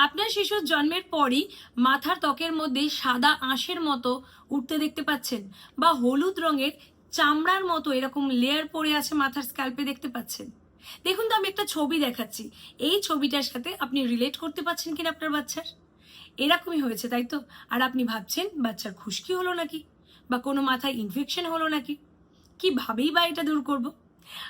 আপনার শিশুর জন্মের পরই মাথার ত্বকের মধ্যে সাদা আঁশের মতো উঠতে দেখতে পাচ্ছেন বা হলুদ রঙের চামড়ার মতো এরকম লেয়ার পড়ে আছে মাথার স্ক্যাল্পে দেখতে পাচ্ছেন। দেখুন তো, আমি একটা ছবি দেখাচ্ছি। এই ছবিটার সাথে আপনি রিলেট করতে পারছেন কিনা আপনার বাচ্চার? এরকমই হয়েছে, তাই তো? আর আপনি ভাবছেন, বাচ্চার খুশকি হলো নাকি? বা কোনো মাথায় ইনফেকশন হলো নাকি? কিভাবেই বা এটা দূর করব?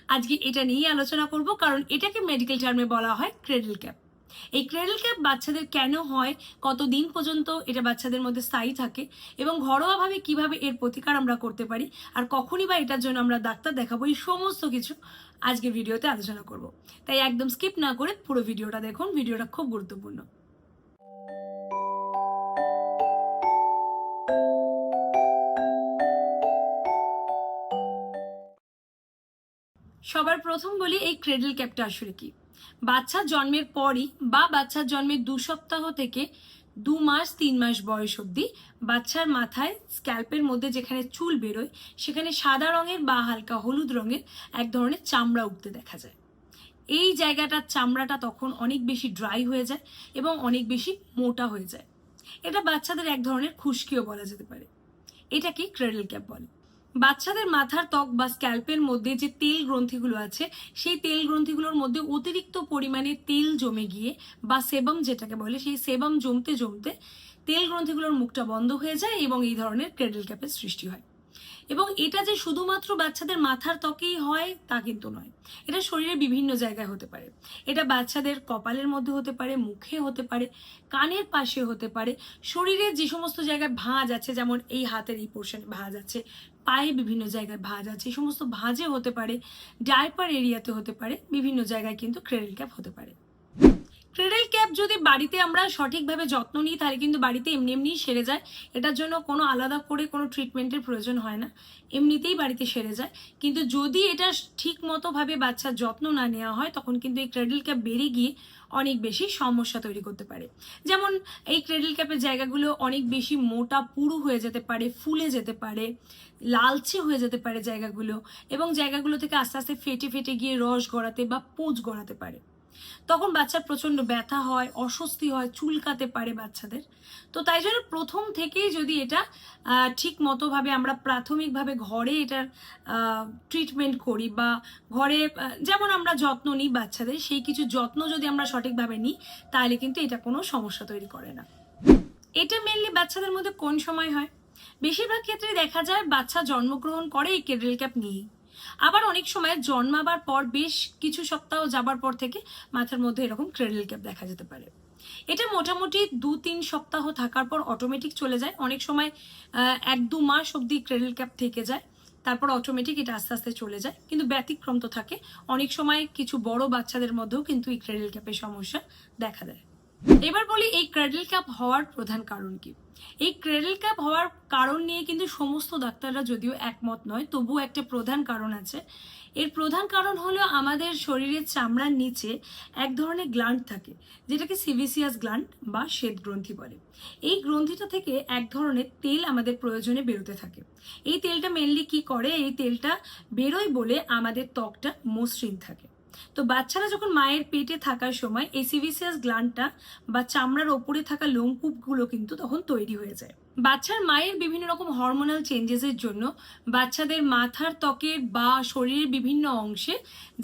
আজকে এটা নিয়েই আলোচনা করব, কারণ এটাকে মেডিকেল টার্মে বলা হয় ক্রেডল ক্যাপ এই ক্রেডল ক্যাপ বাচ্চাদের কেন হয়? কতদিন পর্যন্ত এটা বাচ্চাদের মধ্যে স্থায়ী থাকে? এবং ঘরোয়াভাবে কীভাবে এর প্রতিকার আমরা করতে পারি? আর কখনই বা এটার জন্য আমরা ডাক্তার দেখাবো? এই সমস্ত কিছু আজকে ভিডিওতে আলোচনা করব। তাই একদম স্কিপ না করে পুরো ভিডিওটা দেখুন। ভিডিওটা খুব গুরুত্বপূর্ণ। সবার প্রথম বলি, এই ক্রেডল ক্যাপটা আসলে কি? বাচ্চা জন্মের পরই বা বাচ্চার জন্মের দু সপ্তাহ থেকে দু মাস, তিন মাস বয়স অবধি বাচ্চার মাথায় স্ক্যাল্পের মধ্যে যেখানে চুল বেরোয়, সেখানে সাদা রঙের বা হালকা হলুদ রঙের এক ধরনের চামড়া উঠতে দেখা যায়। এই জায়গাটার চামড়াটা তখন অনেক বেশি ড্রাই হয়ে যায় এবং অনেক বেশি মোটা হয়ে যায়। এটা বাচ্চাদের এক ধরনের খুশকিও বলা যেতে পারে। এটাকে ক্রেডল ক্যাপ বলে। বাচ্চাদের মাথার ত্বক বা স্ক্যাল্পের মধ্যে যে তেল গ্রন্থিগুলো আছে, সেই তেল গ্রন্থিগুলোর মধ্যে অতিরিক্ত পরিমাণে তেল জমে গিয়ে বা সেবাম যেটাকে বলে, সেই সেবাম জমতে জমতে তেল গ্রন্থিগুলোর মুখটা বন্ধ হয়ে যায় এবং এই ধরনের ক্রেডল ক্যাপের সৃষ্টি হয়। এবং এটা যে শুধুমাত্র বাচ্চাদের মাথার ত্বকেই হয় তা কিন্তু নয়, এটা শরীরের বিভিন্ন জায়গায় হতে পারে। এটা বাচ্চাদের কপালের মধ্যে হতে পারে, মুখে হতে পারে, কানের পাশে হতে পারে, শরীরের যে সমস্ত জায়গায় ভাঁজ আছে, যেমন এই হাতের এই পোর্শনে ভাঁজ আছে পায়ে বিভিন্ন জায়গায় ভাঁজ আছে। এই সমস্ত ভাঁজে হতে পারে ডায়পার এরিয়াতে হতে পারে, বিভিন্ন জায়গায় কিন্তু ক্রেডিট ক্যাপ হতে পারে। ক্রেডল ক্যাপ যদি বাড়িতে আমরা সঠিকভাবে যত্ন নিই, তাহলে কিন্তু বাড়িতে এমনি এমনিই সেরে যায়। এটার জন্য কোনো আলাদা করে কোনো ট্রিটমেন্টের প্রয়োজন হয় না। এমনিতেই বাড়িতে সেরে যায়। কিন্তু যদি এটা ঠিক মতোভাবে বাচ্চার যত্ন না নেওয়া হয়, তখন কিন্তু এই ক্রেডল ক্যাপ বেড়ে গিয়ে অনেক বেশি সমস্যা তৈরি করতে পারে। যেমন এই ক্রেডল ক্যাপের জায়গাগুলো অনেক বেশি মোটা, পুরু হয়ে যেতে পারে, ফুলে যেতে পারে, লালচে হয়ে যেতে পারে জায়গাগুলো এবং জায়গাগুলো থেকে আস্তে আস্তে ফেটে ফেটে গিয়ে রস গড়াতে বা পুঁজ গড়াতে পারে। তখন বাচ্চার প্রচণ্ড ব্যথা হয়, অস্বস্তি হয়, চুলকাতে পারে বাচ্চাদের। তো তাই জন্য প্রথম থেকেই যদি এটা ঠিক মতোভাবে আমরা প্রাথমিকভাবে ঘরে এটার ট্রিটমেন্ট করি বা ঘরে যেমন আমরা যত্ন নিই বাচ্চাদের, সেই কিছু যত্ন যদি আমরা সঠিকভাবে নিই, তাহলে কিন্তু এটা কোনো সমস্যা তৈরি করে না। এটা মেনলি বাচ্চাদের মধ্যে কোন সময় হয়? বেশিরভাগ ক্ষেত্রে দেখা যায় বাচ্চা জন্মগ্রহণ করে এই কেডেল ক্যাপ নিয়েই। আবার অনেক সময় জন্মাবার পর বেশ কিছু সপ্তাহ যাবার পর থেকে মাথার মধ্যে এরকম ক্রেডেল ক্যাপ দেখা যেতে পারে। এটা মোটামুটি দু তিন সপ্তাহ থাকার পর অটোমেটিক চলে যায়। অনেক সময় এক দু মাস অবধি ক্রেডেল ক্যাপ থেকে যায়, তারপর অটোমেটিক এটা আস্তে আস্তে চলে যায়। কিন্তু ব্যতিক্রম তো থাকে। অনেক সময় কিছু বড় বাচ্চাদের মধ্যেও কিন্তু এই ক্রেডেল ক্যাপের সমস্যা দেখা দেয়। এবার বলি এই ক্রেডেল ক্যাপ হওয়ার প্রধান কারণ কি? এই ক্রেডেল ক্যাপ হওয়ার কারণ নিয়ে কিন্তু সমস্ত ডাক্তাররা যদিও একমত নয়, তবুও একটা প্রধান কারণ আছে। এর প্রধান কারণ হলো আমাদের শরীরের চামড়ার নিচে এক ধরনের গ্ল্যান্ড থাকে, যেটাকে সিভিসিয়াস গ্ল্যান্ড বা শ্বেত গ্রন্থি বলে। এই গ্রন্থিটা থেকে এক ধরনের তেল আমাদের প্রয়োজনে বেরোতে থাকে। এই তেলটা মেনলি কি করে? এই তেলটা বেরোয় বলে আমাদের ত্বকটা মসৃণ থাকে। তো বাচ্চারা যখন মায়ের পেটে থাকার সময় এই সিভিসিয়াস গ্ল্যান্ডটা বা চামড়ার ওপরে থাকা লোমকূপগুলো কিন্তু তখন তৈরি হয়ে যায়। বাচ্চার মায়ের বিভিন্ন রকম হরমোনাল চেঞ্জেসের জন্য বাচ্চাদের মাথার ত্বকের বা শরীরের বিভিন্ন অংশে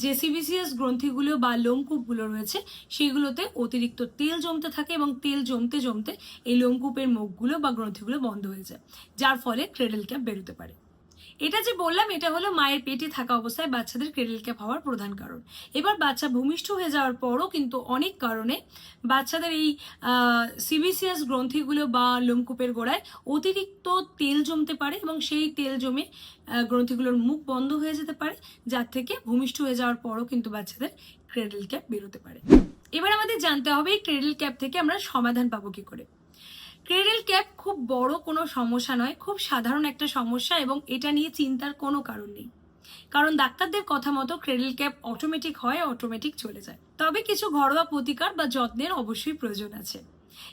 যে সিভিসিয়াস গ্রন্থিগুলো বা লোমকূপগুলো রয়েছে, সেগুলোতে অতিরিক্ত তেল জমতে থাকে এবং তেল জমতে জমতে এই লোমকূপের মুখগুলো বা গ্রন্থিগুলো বন্ধ হয়ে যায়, যার ফলে ক্রেডেল ক্যাপ বেরোতে পারে। এটা যে বললাম, এটা হলো মায়ের পেটে থাকা অবস্থায় বাচ্চাদের ক্রেডিল ক্যাপ হওয়ার প্রধান কারণ। এবার বাচ্চা ভূমিষ্ঠ হয়ে যাওয়ার পরও কিন্তু অনেক কারণে বাচ্চাদের এই সিবিসিয়াস গ্রন্থিগুলো বা লোমকূপের গোড়ায় অতিরিক্ত তেল জমতে পারে এবং সেই তেল জমে গ্রন্থিগুলোর মুখ বন্ধ হয়ে যেতে পারে, যার থেকে ভূমিষ্ঠ হয়ে যাওয়ার পরও কিন্তু বাচ্চাদের ক্রেডিল ক্যাপ বেরোতে পারে। এবার আমাদের জানতে হবে এই ক্রেডিল ক্যাপ থেকে আমরা সমাধান পাবো কি করে। ক্রেডেল ক্যাপ খুব বড় কোনো সমস্যা নয়, খুব সাধারণ একটা সমস্যা এবং এটা নিয়ে চিন্তার কোনো কারণ নেই। কারণ ডাক্তারদের কথা মতো ক্রেডেল ক্যাপ অটোমেটিক হয় অটোমেটিক চলে যায়। তবে কিছু ঘরোয়া প্রতিকার বা যত্নের অবশ্যই প্রয়োজন আছে।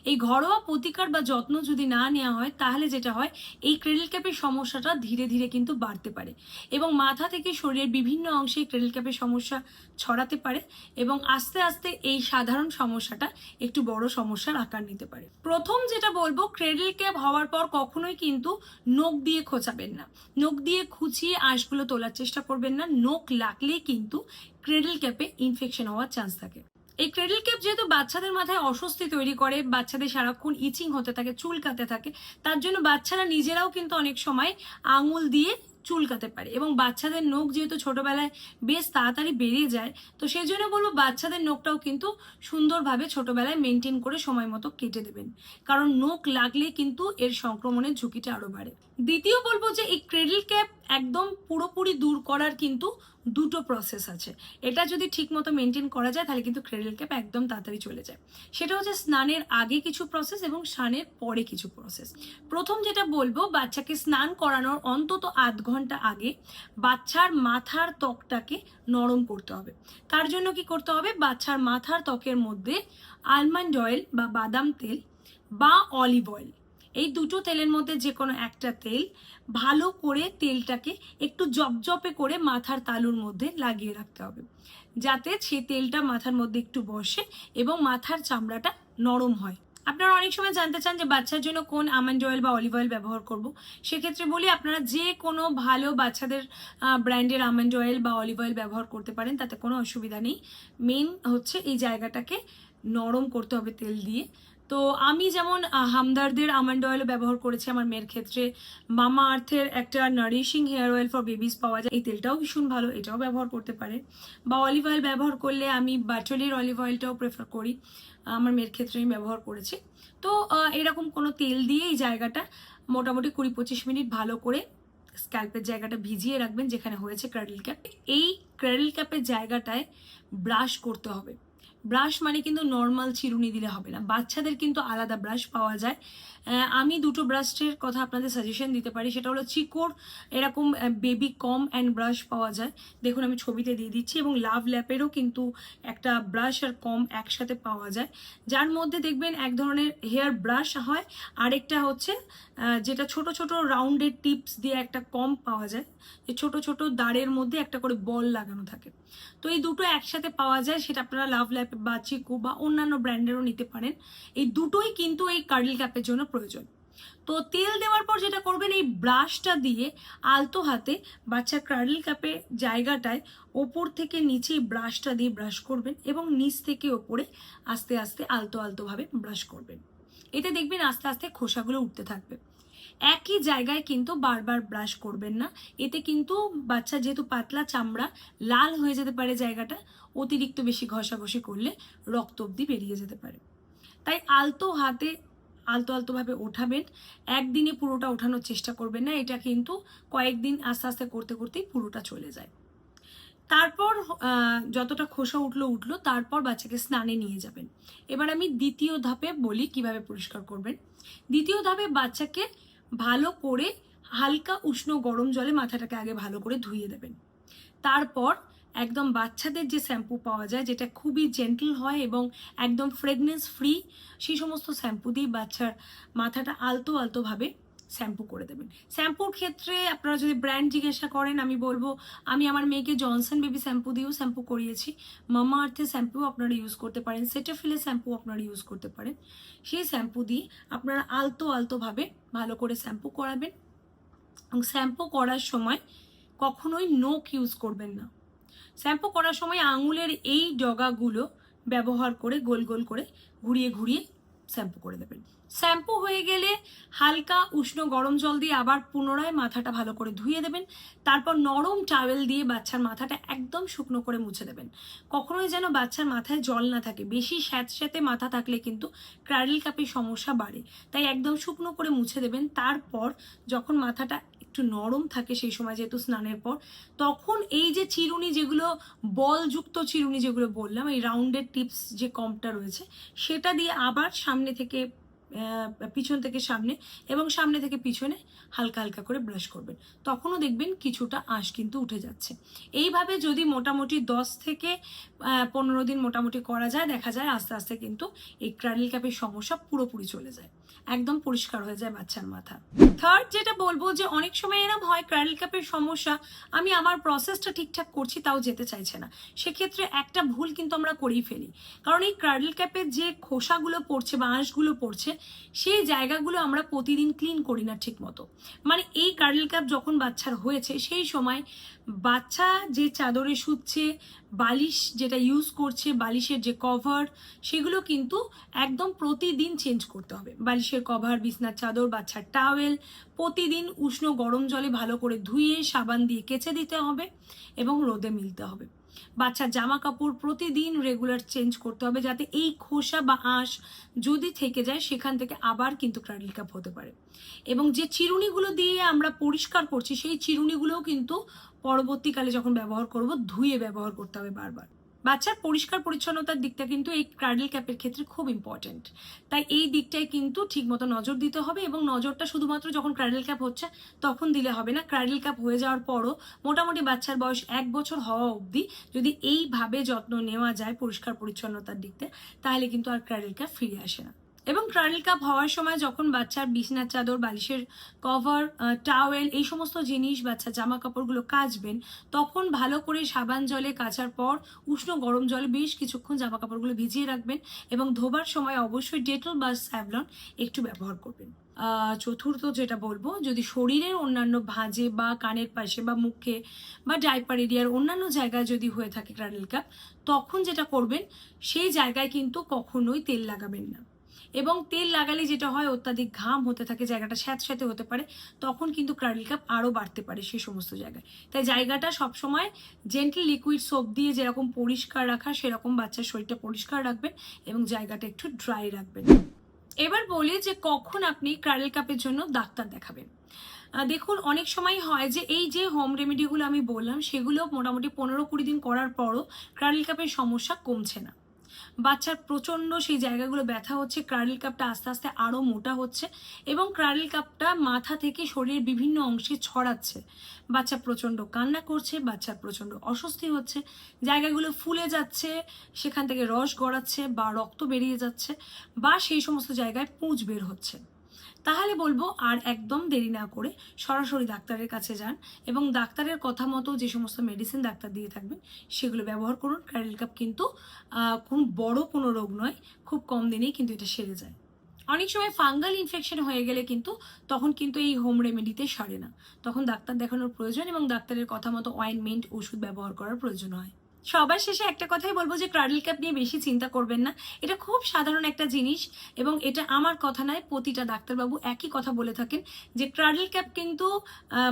এই ঘরোয়া প্রতিকার বা যত্ন যদি না নেওয়া হয়, তাহলে যেটা হয়, এই ক্রেডল ক্যাপের সমস্যাটা ধীরে ধীরে কিন্তু বাড়তে পারে এবং মাথা থেকে শরীরের বিভিন্ন অংশে ক্রেডল ক্যাপের সমস্যা ছড়াতে পারে এবং আস্তে আস্তে এই সাধারণ সমস্যাটা একটু বড় সমস্যার আকার নিতে পারে। প্রথম যেটা বলব ক্রেডল ক্যাপ হওয়ার পর কখনোই কিন্তু নখ দিয়ে খোঁচাবেন না। নখ দিয়ে খুঁচিয়ে আঁশগুলো তোলার চেষ্টা করবেন না। নখ লাগলেই কিন্তু ক্রেডল ক্যাপে ইনফেকশন হওয়ার চান্স থাকে। এই ক্রেডল ক্যাপ যেহেতু বাচ্চাদের মাথায় অস্বস্তি তৈরি করে, বাচ্চাদের সারাক্ষণ ইচিং হতে থাকে, চুলকাতে থাকে, তার জন্য বাচ্চারা নিজেরাও কিন্তু অনেক সময় আঙুল দিয়ে চুলকাতে পারে এবং বাচ্চাদের নখ যেহেতু ছোটবেলায় বেশ তাড়াতাড়ি বেরিয়ে যায়, তো সেই জন্য বলব বাচ্চাদের নখটাও কিন্তু সুন্দরভাবে ছোটবেলায় মেনটেন করে সময় মতো কেটে দেবেন। কারণ নখ লাগলে কিন্তু এর সংক্রমণের ঝুঁকিটা আরও বাড়ে। দ্বিতীয় বলব যে এই ক্রেডল ক্যাপ একদম পুরোপুরি দূর করার কিন্তু দুটো প্রসেস আছে। এটা যদি ঠিক মতো মেনটেন করা যায়, তাহলে কিন্তু ক্রেডল ক্যাপ একদম তাড়াতাড়ি চলে যায়। সেটা হচ্ছে স্নানের আগে কিছু প্রসেস এবং স্নানের পরে কিছু প্রসেস প্রথম যেটা বলব, বাচ্চাকে স্নান করানোর অন্তত আধ ঘণ্টা আগে বাচ্চার মাথার ত্বকটাকে নরম করতে হবে। তার জন্য কি করতে হবে? বাচ্চার মাথার ত্বকের মধ্যে আলমন্ড অয়েল বা বাদাম তেল বা অলিভ অয়েল এই দুটো তেলের মধ্যে যে কোনো একটা তেল ভালো করে তেলটাকে একটু জপজপে করে মাথার তালুর মধ্যে লাগিয়ে রাখতে হবে। যাতে সে তেলটা মাথার মধ্যে একটু বসে এবং মাথার চামড়াটা নরম হয়। আপনারা অনেক সময় জানতে চান যে বাচ্চার জন্য কোন আমন্ড অয়েল বা অলিভ অয়েল ব্যবহার করব। সেক্ষেত্রে বলি আপনারা যে কোনো ভালো বাচ্চাদের ব্র্যান্ডের আমন্ড অয়েল বা অলিভ অয়েল ব্যবহার করতে পারেন, তাতে কোনো অসুবিধা নেই। মেন হচ্ছে এই জায়গাটাকে নরম করতে হবে তেল দিয়ে। তো আমি যেমন হামদারদের আমন্ড অয়েল ব্যবহার করেছি আমার মেয়ের ক্ষেত্রে, মামা আর্থের একটা nourishing hair oil for babies পাওয়া যায়। এই তেলটাও ভীষণ ভালো, এটাও ব্যবহার করতে পারে। বা অলিভ অয়েল ব্যবহার করলে আমি বাটলির অলিভ অয়েলটাও প্রেফার করি। আমার মেয়ের ক্ষেত্রে আমি ব্যবহার করেছি। তো এরকম কোনো তেল দিয়ে এই জায়গাটা মোটামুটি কুড়ি পঁচিশ মিনিট ভালো করে স্ক্যাল্পের জায়গাটা ভিজিয়ে রাখবেন, যেখানে হয়েছে ক্র্যাডল ক্যাপ এই ক্র্যাডল ক্যাপের জায়গাটায় ব্রাশ করতে হবে। ব্রাশ মানে কিন্তু নর্মাল চিরুনি দিলে হবে না। বাচ্চাদের কিন্তু আলাদা ব্রাশ পাওয়া যায়। আমি দুটো ব্রাশের কথা আপনাদের সাজেশন দিতে পারি। সেটা হলো চিকোর, এরকম বেবি কম অ্যান্ড ব্রাশ পাওয়া যায়। দেখুন, আমি ছবিতে দিয়ে দিচ্ছি এবং লাভ ল্যাপেরও কিন্তু একটা ব্রাশ আর কম একসাথে পাওয়া যায়। যার মধ্যে দেখবেন এক ধরনের হেয়ার ব্রাশ হয়, আরেকটা হচ্ছে যেটা ছোট ছোট রাউন্ডের টিপস দিয়ে একটা কম পাওয়া যায়, যে ছোট ছোট দাঁড়ের মধ্যে একটা করে বল লাগানো থাকে। তো এই দুটো একসাথে পাওয়া যায়, সেটা আপনারা লাভ ল্যাপ বা চিকু বা অন্যান্য ব্র্যান্ডেরও নিতে পারেন। এই দুটোই কিন্তু এই কার্ডল ক্যাপের জন্য প্রয়োজন। তো তেল দেওয়ার পর যেটা করবেন, এই ব্রাশটা দিয়ে আলতো হাতে বাচ্চার কার্ডল ক্যাপের জায়গাটায় ওপর থেকে নিচে ব্রাশটা দিয়ে ব্রাশ করবেন এবং নিচ থেকে ওপরে আস্তে আস্তে আলতো আলতোভাবে ব্রাশ করবেন। এতে দেখবেন আস্তে আস্তে খোসাগুলো উঠতে থাকবে। একই জায়গায় কিন্তু বারবার ব্রাশ করবেন না। এতে কিন্তু বাচ্চা যেহেতু পাতলা চামড়া, লাল হয়ে যেতে পারে জায়গাটা, অতিরিক্ত বেশি ঘষাঘষি করলে রক্ত অব্দি বেরিয়ে যেতে পারে। তাই আলতো হাতে আলতো আলতোভাবে ওঠাবেন। একদিনে পুরোটা ওঠানোর চেষ্টা করবেন না। এটা কিন্তু কয়েকদিন আস্তে আস্তে করতে করতেই পুরোটা চলে যায়। তারপর যতটা খোসা উঠল উঠল, তারপর বাচ্চাকে স্নানে নিয়ে যাবেন। এবার আমি দ্বিতীয় ধাপে বলি কীভাবে পরিষ্কার করবেন। দ্বিতীয় ধাপে বাচ্চাকে ভালো করে হালকা উষ্ণ গরম জলে মাথাটাকে আগে ভালো করে ধুয়ে দেবেন। তারপর একদম বাচ্চাদের যে শ্যাম্পু পাওয়া যায়, যেটা খুবই জেন্টল হয় এবং একদম ফ্রেগনেন্স ফ্রি সেই সমস্ত শ্যাম্পু দিয়ে বাচ্চার মাথাটা আলতো আলতোভাবে শ্যাম্পু করে দেবেন। শ্যাম্পুর ক্ষেত্রে আপনারা যদি ব্র্যান্ড জিজ্ঞাসা করেন, আমি বলব, আমি আমার মেয়েকে জনসন বেবি শ্যাম্পু দিয়েও শ্যাম্পু করিয়েছি। মামা আর্থের শ্যাম্পু আপনারা ইউজ করতে পারেন সেটাফিলের শ্যাম্পু আপনারা ইউজ করতে পারেন। সেই শ্যাম্পু দিয়ে আপনারা আলতো আলতোভাবে ভালো করে শ্যাম্পু করাবেন। এবং শ্যাম্পু করার সময় কখনোই নোক ইউজ করবেন না। শ্যাম্পু করার সময় আঙুলের এই ডগাগুলো ব্যবহার করে গোল গোল করে ঘুরিয়ে ঘুরিয়ে শ্যাম্পু করে দেবেন। শ্যাম্পু হয়ে গেলে হালকা উষ্ণ গরম জল দিয়ে আবার পুনরায় মাথাটা ভালো করে ধুয়ে দেবেন। তারপর নরম টাওয়েল দিয়ে বাচ্চার মাথাটা একদম শুকনো করে মুছে দেবেন। কখনোই যেন বাচ্চার মাথায় জল না থাকে। বেশি স্যাঁতস্যাঁতে মাথা থাকলে কিন্তু ক্রাডল কাপের সমস্যা বাড়ে। তাই একদম শুকনো করে মুছে দেবেন। তারপর যখন মাথাটা একটু নরম থাকে সেই সময় যেহেতু স্নানের পর, তখন এই যে চিরুনি যেগুলো, বলযুক্ত চিরুনি যেগুলো বললাম, এই রাউন্ডের টিপস যে কমটা রয়েছে, সেটা দিয়ে আবার সামনে থেকে পিছন থেকে সামনে এবং সামনে থেকে পিছনে হালকা হালকা করে ব্রাশ করবেন। তখনও দেখবেন কিছুটা আঁশ কিন্তু উঠে যাচ্ছে। এইভাবে যদি মোটামুটি দশ থেকে পনেরো দিন মোটামুটি করা যায়, দেখা যায় আস্তে আস্তে কিন্তু এই ক্রাডল ক্যাপের সমস্যা পুরোপুরি চলে যায়। একদম পরিষ্কার হয়ে যায় বাচ্চার মাথা। থার্ড যেটা বলব যে অনেক সময় এরম হয় ক্রাডল ক্যাপের সমস্যা, আমি আমার প্রসেসটা ঠিকঠাক করছি তাও যেতে চাইছে না। সেক্ষেত্রে একটা ভুল কিন্তু আমরা করেই ফেলি। কারণ এই ক্রাডল ক্যাপের যে খোসাগুলো পড়ছে বা আঁশগুলো পড়ছে, সেই জায়গাগুলো আমরা প্রতিদিন ক্লিন করি না ঠিক মতো মানে এই ক্রাডল ক্যাপ যখন বাচ্চার হয়েছে, সেই সময় বাচ্চা যে চাদরে শুচ্ছে বালিশ যেটা ইউজ করছে, বালিশের যে কভার সেগুলো কিন্তু একদম প্রতিদিন চেঞ্জ করতে হবে। বালিশের কভার বিছনার চাদর বাচ্চার টাওয়েল প্রতিদিন উষ্ণ গরম জলে ভালো করে ধুয়ে সাবান দিয়ে কেচে দিতে হবে এবং রোদে মিলতে হবে। বাচ্চার জামা কাপড় প্রতিদিন রেগুলার চেঞ্জ করতে হবে যাতে এই খোসা বা আঁশ যদি থেকে যায়, সেখান থেকে আবার কিন্তু ক্রাডল কাপ হতে পারে। এবং যে চিরুনিগুলো দিয়ে আমরা পরিষ্কার করছি, সেই চিরুনিগুলোও কিন্তু পরবর্তীকালে যখন ব্যবহার করব, ধুয়ে ব্যবহার করতে হবে বারবার। বাচ্চার পরিষ্কার পরিচ্ছন্নতার দিকটা কিন্তু এই ক্রাডল ক্যাপের ক্ষেত্রে খুব ইম্পর্টেন্ট তাই এই দিকটায় কিন্তু ঠিকমতো নজর দিতে হবে এবং নজরটা শুধুমাত্র যখন ক্রাডল ক্যাপ হচ্ছে, তখন দিলে হবে না। ক্রাডল ক্যাপ হয়ে যাওয়ার পরও মোটামুটি বাচ্চার বয়স এক বছর হওয়া অবধি যদি এইভাবে যত্ন নেওয়া যায় পরিষ্কার পরিচ্ছন্নতার দিকতে, তাহলে কিন্তু আর ক্রাডল ক্যাপ ফিরে আসে না। এবং ক্রাডল কাপ হওয়ার সময় যখন বাচ্চার বিছনার চাদর, বালিশের কভার টাওয়েল এই সমস্ত জিনিস বাচ্চার জামা কাপড়গুলো কাচবেন, তখন ভালো করে সাবান জলে কাচার পর উষ্ণ গরম জলে বেশ কিছুক্ষণ জামা কাপড়গুলো ভিজিয়ে রাখবেন এবং ধোবার সময় অবশ্যই ডেটল বা স্যাভলন একটু ব্যবহার করবেন। চতুর্থ যেটা বলব, যদি শরীরের অন্যান্য ভাঁজে বা কানের পাশে বা মুখে বা ডাইপার এরিয়ার অন্যান্য জায়গায় যদি হয়ে থাকে ক্রাডল কাপ, তখন যেটা করবেন, সেই জায়গায় কিন্তু কখনোই তেল লাগাবেন না। এবং তেল লাগালে যেটা হয়, অত্যাধিক ঘাম হতে থাকে, জায়গাটা স্যাঁতস্যাঁতে হতে পারে, তখন কিন্তু ক্রাডল কাপ আরও বাড়তে পারে সেই সমস্ত জায়গায়। তাই জায়গাটা সবসময় জেন্টলি লিকুইড সোপ দিয়ে যেরকম পরিষ্কার রাখা, সেরকম বাচ্চার শরীরটা পরিষ্কার রাখবেন এবং জায়গাটা একটু ড্রাই রাখবেন। এবার বলি যে কখন আপনি ক্রাডল কাপের জন্য ডাক্তার দেখাবেন। দেখুন, অনেক সময় হয় যে এই যে হোম রেমেডিগুলো আমি বললাম, সেগুলো মোটামুটি পনেরো কুড়ি দিন করার পরও ক্রাডল কাপের সমস্যা কমছে না। বাচ্চার প্রচণ্ড সেই জায়গাগুলো ব্যথা হচ্ছে ক্রাডল কাপটা আস্তে আস্তে আরও মোটা হচ্ছে এবং ক্রাডল কাপটা মাথা থেকে শরীরের বিভিন্ন অংশে ছড়াচ্ছে। বাচ্চা প্রচণ্ড কান্না করছে বাচ্চার প্রচণ্ড অস্বস্তি হচ্ছে, জায়গাগুলো ফুলে যাচ্ছে, সেখান থেকে রস গড়াচ্ছে বা রক্ত বেরিয়ে যাচ্ছে বা সেই সমস্ত জায়গায় পুঁজ বের হচ্ছে। তাহলে বলব আর একদম দেরি না করে সরাসরি ডাক্তারের কাছে যান এবং ডাক্তারের কথা মতো যে সমস্ত মেডিসিন ডাক্তার দিয়ে থাকবেন, সেগুলো ব্যবহার করুন। ক্যারেল কাপ কিন্তু কোন বড় কোনো রোগ নয়, খুব কম দিনেই কিন্তু এটা সেরে যায়। অনেক সময় ফাঙ্গাল ইনফেকশন হয়ে গেলে কিন্তু তখন কিন্তু এই হোম রেমেডিতে সারে না। তখন ডাক্তার দেখানোর প্রয়োজন এবং ডাক্তারের কথা মতো অয়েনমেন্ট ওষুধ ব্যবহার করার প্রয়োজন হয়। সবার শেষে একটা কথাই বলব যে ক্রাডল ক্যাপ নিয়ে বেশি চিন্তা করবেন না। এটা খুব সাধারণ একটা জিনিস এবং এটা আমার কথা নয়, প্রতিটা ডাক্তারবাবু একই কথা বলে থাকেন যে ক্রাডল ক্যাপ কিন্তু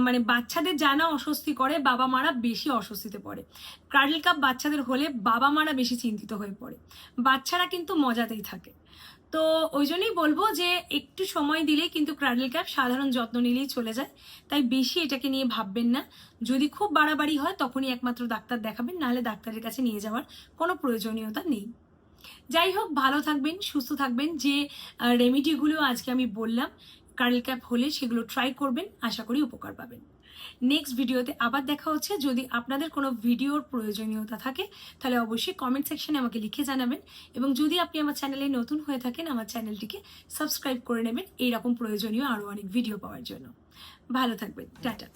মানে বাচ্চাদের জানা অস্বস্তি করে বাবা মারা বেশি অস্বস্তিতে পড়ে। ক্রাডল ক্যাপ বাচ্চাদের হলে বাবা মারা বেশি চিন্তিত হয়ে পড়ে। বাচ্চারা কিন্তু মজাতেই থাকে। তো ওই জন্যই বলব যে একটু সময় দিলেই কিন্তু ক্রাডল ক্যাপ সাধারণ যত্ন নিলেই চলে যায়। তাই বেশি এটাকে নিয়ে ভাববেন না। যদি খুব বাড়াবাড়ি হয়, তখনই একমাত্র ডাক্তার দেখাবেন, নাহলে ডাক্তারের কাছে নিয়ে যাওয়ার কোনো প্রয়োজনীয়তা নেই। যাই হোক, ভালো থাকবেন, সুস্থ থাকবেন। যে রেমিডিগুলো আজকে আমি বললাম কার্ল ক্যাপ হলে সেগুলো ট্রাই করবেন, আশা করি উপকার পাবেন। নেক্সট ভিডিওতে আবার দেখা হচ্ছে। যদি আপনাদের কোনো ভিডিওর প্রয়োজনীয়তা থাকে, তাহলে অবশ্যই কমেন্ট সেকশানে আমাকে লিখে জানাবেন এবং যদি আপনি আমার চ্যানেলে নতুন হয়ে থাকেন, আমার চ্যানেলটিকে সাবস্ক্রাইব করে নেবেন। এইরকম প্রয়োজনীয় আরও অনেক ভিডিও পাওয়ার জন্য। ভালো থাকবেন। টাটা।